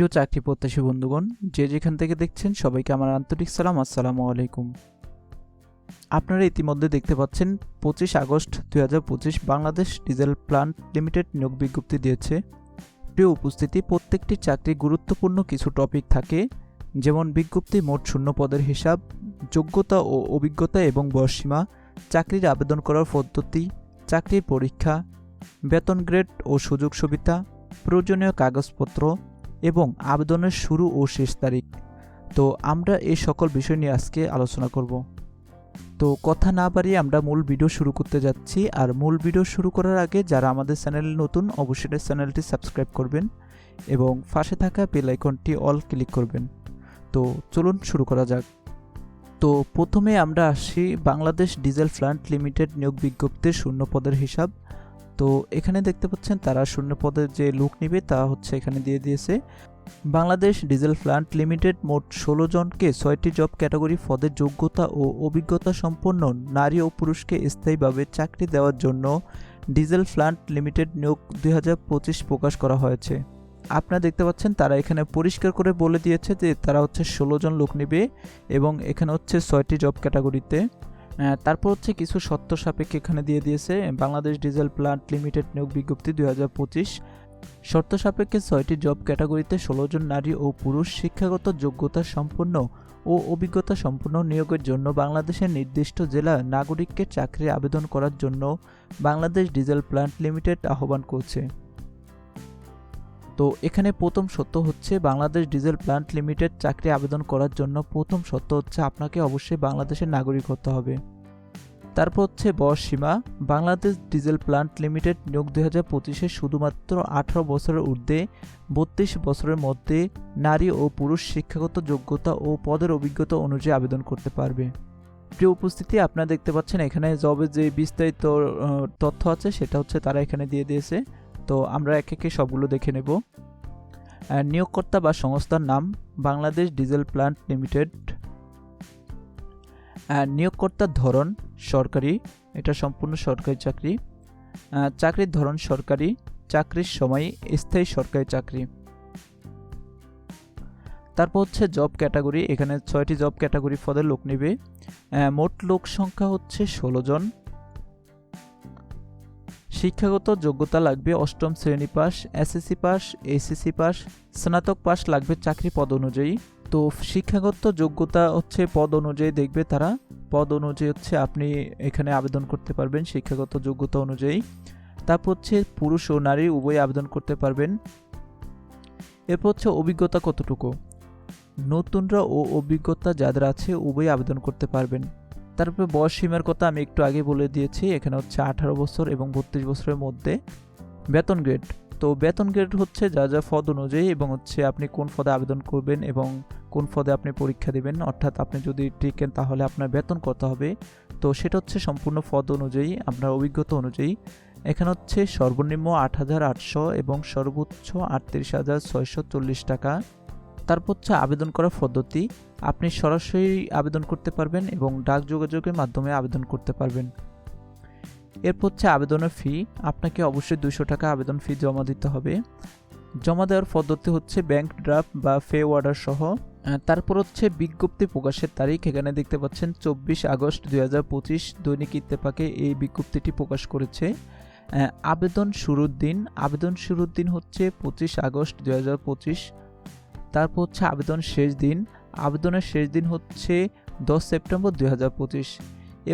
প্রিয় চাকরি প্রত্যাশী বন্ধুগণ, যে যেখান থেকে দেখছেন সবাইকে আমার আন্তরিক সালাম, আসসালামু আলাইকুম। আপনারা ইতিমধ্যে দেখতে পাচ্ছেন, পঁচিশ আগস্ট দুই হাজার পঁচিশ বাংলাদেশ ডিজেল প্লান্ট লিমিটেড নিয়োগ বিজ্ঞপ্তি দিয়েছে। প্রিয় উপস্থিতি, প্রত্যেকটি চাকরি গুরুত্বপূর্ণ কিছু টপিক থাকে, যেমন বিজ্ঞপ্তি মোট শূন্য পদের হিসাব, যোগ্যতা ও অভিজ্ঞতা এবং বয়সসীমা, চাকরির আবেদন করার পদ্ধতি, চাকরির পরীক্ষা, বেতন গ্রেড ও সুযোগ সুবিধা, প্রয়োজনীয় কাগজপত্র এবং আবেদনের শুরু ও শেষ তারিখ। তো আমরা এই সকল বিষয় নিয়ে আজকে আলোচনা করব। তো কথা না বাড়িয়ে আমরা মূল ভিডিও শুরু করতে যাচ্ছি। আর মূল ভিডিও শুরু করার আগে যারা আমাদের চ্যানেল নতুন, অবশ্যই চ্যানেলটি সাবস্ক্রাইব করবেন এবং পাশে থাকা বেল আইকনটি অল ক্লিক করবেন। তো চলুন শুরু করা যাক। তো প্রথমে আমরা আসি বাংলাদেশ ডিজেল প্লান্ট লিমিটেড নিয়োগ বিজ্ঞপ্তির শূন্য পদের হিসাব। তো এখানে দেখতে পাচ্ছেন তারা শূন্য পদের যে লুক নিবে তা হচ্ছে এখানে দিয়ে দিয়েছে। বাংলাদেশ ডিজেল প্লান্ট লিমিটেড মোট ষোলো জনকে ছয়টি জব ক্যাটাগরি পদের যোগ্যতা ও অভিজ্ঞতা সম্পন্ন নারী ও পুরুষকে স্থায়ীভাবে চাকরি দেওয়ার জন্য ডিজেল প্লান্ট লিমিটেড নিয়োগ দু হাজার পঁচিশ প্রকাশ করা হয়েছে। আপনারা দেখতে পাচ্ছেন তারা এখানে পরিষ্কার করে বলে দিয়েছে যে তারা হচ্ছে ষোলো জন লোক নেবে এবং এখানে হচ্ছে ছয়টি জব ক্যাটাগরিতে। তারপর হচ্ছে কিছু শর্ত সাপেক্ষে এখানে দিয়ে দিয়েছে, বাংলাদেশ ডিজেল প্লান্ট লিমিটেড নিয়োগ বিজ্ঞপ্তি দু হাজার পঁচিশ। শর্ত সাপেক্ষে ছয়টি জব ক্যাটাগরিতে ষোলো জন নারী ও পুরুষ শিক্ষাগত যোগ্যতা সম্পন্ন ও অভিজ্ঞতা সম্পন্ন নিয়োগের জন্য বাংলাদেশের নির্দিষ্ট জেলা নাগরিককে চাকরি আবেদন করার জন্য বাংলাদেশ ডিজেল প্লান্ট লিমিটেড আহ্বান করছে। তো এখানে প্রথম সত্য হচ্ছে বাংলাদেশ ডিজেল প্লান্ট লিমিটেড চাকরি আবেদন করার জন্য প্রথম সত্য হচ্ছে আপনাকে অবশ্যই বাংলাদেশের নাগরিক হতে হবে। তারপর হচ্ছে বয়স সীমা বাংলাদেশ ডিজেল প্ল্যান্ট লিমিটেড নিয়োগ দুই হাজার পঁচিশে শুধুমাত্র আঠারো বছরের ঊর্ধ্বে, বত্রিশ বছরের মধ্যে নারী ও পুরুষ শিক্ষাগত যোগ্যতা ও পদের অভিজ্ঞতা অনুযায়ী আবেদন করতে পারবে। প্রিয় উপস্থিতি, আপনারা দেখতে পাচ্ছেন এখানে জবের যে বিস্তারিত তথ্য আছে সেটা হচ্ছে তারা এখানে দিয়ে দিয়েছে। তো আমরা এক একে সবগুলো দেখে নেব। নিয়োগকর্তা বা সংস্থার নাম, বাংলাদেশ ডিজেল প্লান্ট লিমিটেড। নিয়োগকর্তার ধরন, সরকারি, এটা সম্পূর্ণ সরকারি চাকরি। চাকরির ধরন সরকারি, চাকরির সময় স্থায়ী সরকারি চাকরি। তারপর হচ্ছে জব ক্যাটাগরি, এখানে ছয়টি জব ক্যাটাগরি পদে লোক নেবে। মোট লোক সংখ্যা হচ্ছে ষোলো জন। শিক্ষাগত যোগ্যতা লাগবে অষ্টম শ্রেণি pass SSC pass SSC pass, স্নাতক পাস লাগবে চাকরি পদ অনুযায়ী। তো শিক্ষাগত যোগ্যতা হচ্ছে পদ অনুযায়ী দেখবে তারা। পদ অনুযায়ী হচ্ছে আপনি এখানে আবেদন করতে পারবেন শিক্ষাগত যোগ্যতা অনুযায়ী। তারপর হচ্ছে পুরুষ ও নারী উভয় আবেদন করতে পারবেন। এরপর হচ্ছে অভিজ্ঞতা কতটুকু? নতুনরা ও অভিজ্ঞতা যাদের আছে উভয় আবেদন করতে পারবেন। তারপরে বয়স সীমার কথা আমি একটু আগে বলে দিয়েছি, এখানে হচ্ছে আঠারো বছর এবং বত্রিশ বছরের মধ্যে বেতন গ্রেড তো বেতন গ্রেড হচ্ছে যা যা পদ অনুযায়ী এবং হচ্ছে আপনি কোন পদে আবেদন করবেন এবং কোন পদে আপনি পরীক্ষা দিবেন। অর্থাৎ আপনি যদি টিকেন তাহলে আপনার বেতন কত হবে? তো সেটা হচ্ছে সম্পূর্ণ পদ অনুযায়ী, আপনার অভিজ্ঞতা অনুযায়ী। এখানে হচ্ছে সর্বনিম্ন আট হাজার আটশো এবং সর্বোচ্চ আটত্রিশ হাজার ছয়শো চল্লিশ টাকা। তারপর হচ্ছে আবেদন করার পদ্ধতি। আপনি সরাসরি আবেদন করতে পারবেন এবং ডাক যোগাযোগের মাধ্যমে আবেদন করতে পারবেন। এরপর হচ্ছে আবেদনের ফি আপনাকে অবশ্যই দুশো টাকা আবেদন ফি জমা দিতে হবে। জমা দেওয়ার পদ্ধতি হচ্ছে ব্যাংক ড্রাফট বা ফে অর্ডার সহ। তারপর হচ্ছে বিজ্ঞপ্তি প্রকাশের তারিখ। এখানে দেখতে পাচ্ছেন চব্বিশ আগস্ট দুই হাজার পঁচিশ দৈনিক ইত্তেফাকে এই বিজ্ঞপ্তিটি প্রকাশ করেছে। আবেদন শুরুর দিন। আবেদন শুরুর দিন হচ্ছে পঁচিশ আগস্ট দুই হাজার পঁচিশ। তারপর হচ্ছে আবেদন শেষ দিন। আবেদনের শেষ দিন হচ্ছে দশ সেপ্টেম্বর দুই হাজার পঁচিশ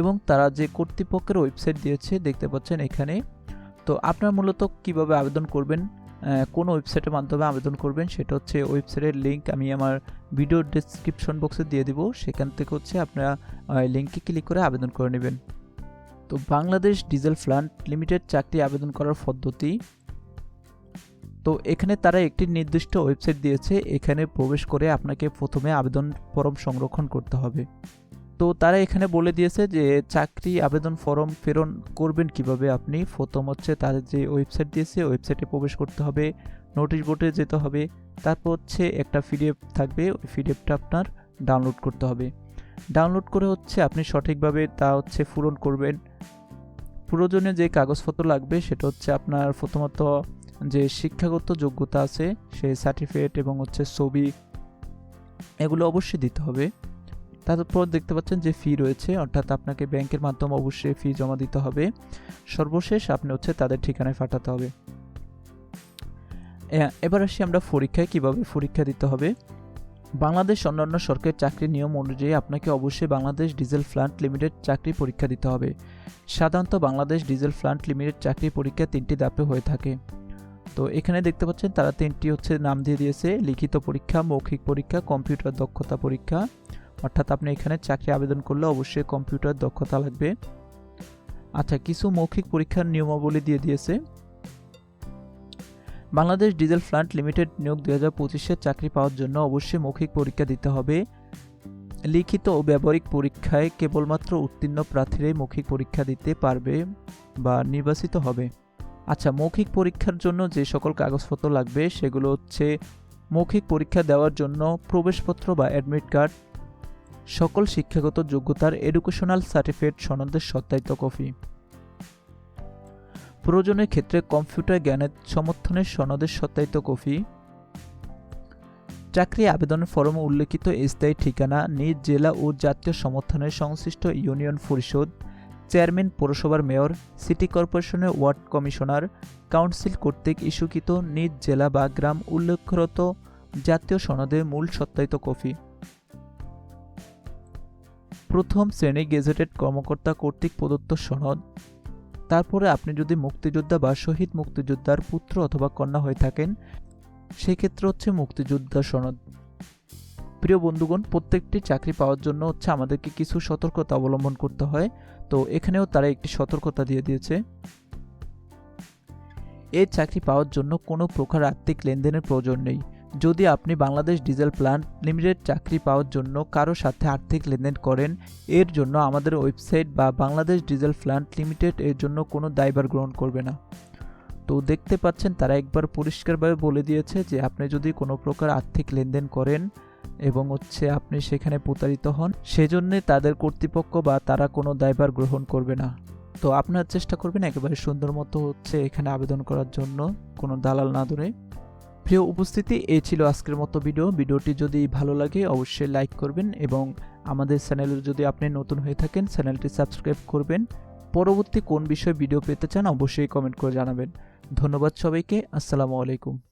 এবং তারা যে কর্তৃপক্ষের ওয়েবসাইট দিয়েছে দেখতে পাচ্ছেন এখানে। তো আপনারা মূলত কীভাবে আবেদন করবেন কোন ওয়েবসাইটের মাধ্যমে আবেদন করবেন সেটা হচ্ছে ওয়েবসাইটের লিঙ্ক আমি আমার ভিডিও ডেসক্রিপশন বক্সে দিয়ে দিব। সেখান থেকে হচ্ছে আপনারা লিঙ্কে ক্লিক করে আবেদন করে নেবেন। তো বাংলাদেশ ডিজেল প্লান্ট লিমিটেড চাকরি আবেদন করার পদ্ধতি তো এখানে তারা একটি নির্দিষ্ট ওয়েবসাইট দিয়েছে, এখানে প্রবেশ করে আপনাকে প্রথমে আবেদন ফর্ম সংরক্ষণ করতে হবে। তো তারা এখানে বলে দিয়েছে যে, চাকরি আবেদন ফর্ম প্রেরণ করবেন কীভাবে আপনি? প্রথম হচ্ছে তাদের যে ওয়েবসাইট দিয়েছে ওয়েবসাইটে প্রবেশ করতে হবে নোটিশ বোর্ডে যেতে হবে, তারপর হচ্ছে একটা পিডিএফ থাকবে, ওই পিডিএফটা আপনার ডাউনলোড করতে হবে। ডাউনলোড করে হচ্ছে আপনি সঠিকভাবে তা হচ্ছে পূরণ করবেন। প্রয়োজনীয় যে কাগজপত্র লাগবে, সেটা হচ্ছে আপনার প্রথমত যে শিক্ষাগত যোগ্যতা আছে সেই সার্টিফিকেট এবং হচ্ছে ছবি এগুলো অবশ্যই দিতে হবে। তারপর দেখতে পাচ্ছেন যে ফি রয়েছে, অর্থাৎ আপনাকে ব্যাংকের মাধ্যমে অবশ্যই ফি জমা দিতে হবে। সর্বশেষ আপনি হচ্ছে তাদের ঠিকানায় পাঠাতে হবে। এবার আসি আমরা পরীক্ষায়, কীভাবে পরীক্ষা দিতে হবে? বাংলাদেশ অন্যান্য সরকারি চাকরির নিয়ম অনুযায়ী আপনাকে অবশ্যই বাংলাদেশ ডিজেল প্লান্ট লিমিটেড চাকরি পরীক্ষা দিতে হবে। সাধারণত বাংলাদেশ ডিজেল প্লান্ট লিমিটেড চাকরি পরীক্ষা তিনটি ধাপে হয়ে থাকে। তো এখানে দেখতে পাচ্ছেন তারা তিনটি হচ্ছে নাম দিয়ে দিয়েছে, লিখিত পরীক্ষা, মৌখিক পরীক্ষা, কম্পিউটার দক্ষতা পরীক্ষা। অর্থাৎ আপনি এখানে চাকরি আবেদন করলে অবশ্যই কম্পিউটার দক্ষতা লাগবে। আচ্ছা কিছু মৌখিক পরীক্ষার নিয়মাবলী দিয়ে দিয়েছে। বাংলাদেশ ডিজেল প্লান্ট লিমিটেড নিয়োগ দুই হাজার পঁচিশের চাকরি পাওয়ার জন্য অবশ্যই মৌখিক পরীক্ষা দিতে হবে। লিখিত ও ব্যবহারিক পরীক্ষায় কেবলমাত্র উত্তীর্ণ প্রার্থীরাই মৌখিক পরীক্ষা দিতে পারবে বা নির্বাচিত হবে। আচ্ছা মৌখিক পরীক্ষার জন্য যে সকল কাগজপত্র লাগবে সেগুলো হচ্ছে মৌখিক পরীক্ষা দেওয়ার জন্য প্রবেশপত্র বা অ্যাডমিট কার্ড সকল শিক্ষাগত যোগ্যতার এডুকেশনাল সার্টিফিকেট সনদের সত্যায়িত কপি। প্রয়োজনের ক্ষেত্রে কম্পিউটার জ্ঞানের সমর্থনের সনদের সত্যায়িত কপি। চাকরি আবেদনের ফরমে উল্লেখিত স্থায়ী ঠিকানা, নিজ জেলা ও জাতীয় সমর্থনের সংশ্লিষ্ট ইউনিয়ন পরিষদ। চেয়ারম্যান পৌরসভার মেয়র, সিটি কর্পোরেশনের ওয়ার্ড কমিশনার, কাউন্সিল কর্তৃক ইস্যুকৃত নিজ জেলা বা গ্রাম উল্লেখরত জাতীয় সনদের মূল সত্যায়িত কপি। প্রথম শ্রেণি গেজেটেড কর্মকর্তা কর্তৃক প্রদত্ত সনদ। তারপরে আপনি যদি মুক্তিযোদ্ধা বা শহীদ মুক্তিযোদ্ধার পুত্র অথবা কন্যা হয়ে থাকেন, সেক্ষেত্রে হচ্ছে মুক্তিযোদ্ধা সনদ। প্রিয় বন্ধুগণ, প্রত্যেকটি চাকরি পাওয়ার জন্য হচ্ছে আমাদেরকে কিছু সতর্কতা অবলম্বন করতে হয়। তো এখানেও তারা একটি সতর্কতা দিয়ে দিয়েছে। এই চাকরি পাওয়ার জন্য কোনো প্রকার আর্থিক লেনদেনের প্রয়োজন নেই। যদি আপনি বাংলাদেশ ডিজেল প্ল্যান্ট লিমিটেড চাকরি পাওয়ার জন্য কারও সাথে আর্থিক লেনদেন করেন, এর জন্য আমাদের ওয়েবসাইট বা বাংলাদেশ ডিজেল প্ল্যান্ট লিমিটেড এর জন্য কোনো দায়ভার গ্রহণ করবে না। তো দেখতে পাচ্ছেন তারা একবার পরিষ্কারভাবে বলে দিয়েছে যে আপনি যদি কোনো প্রকার আর্থিক লেনদেন করেন এবং হচ্ছে আপনি সেখানে প্রতারিত হন, সেজন্যে তাদের কর্তৃপক্ষ বা তারা কোনো দায়ভার গ্রহণ করবে না। তো আপনারা চেষ্টা করবেন একেবারে সুন্দর মতো হচ্ছে এখানে আবেদন করার জন্য কোনো দালাল না ধরে। প্রিয় উপস্থিতি, এই ছিল আজকের মতো ভিডিও। ভিডিওটি যদি ভালো লাগে অবশ্যই লাইক করবেন এবং আমাদের চ্যানেলে যদি আপনি নতুন হয়ে থাকেন, চ্যানেলটি সাবস্ক্রাইব করবেন। পরবর্তী কোন বিষয়ে ভিডিও পেতে চান অবশ্যই কমেন্ট করে জানাবেন। ধন্যবাদ সবাইকে। আসসালামু আলাইকুম।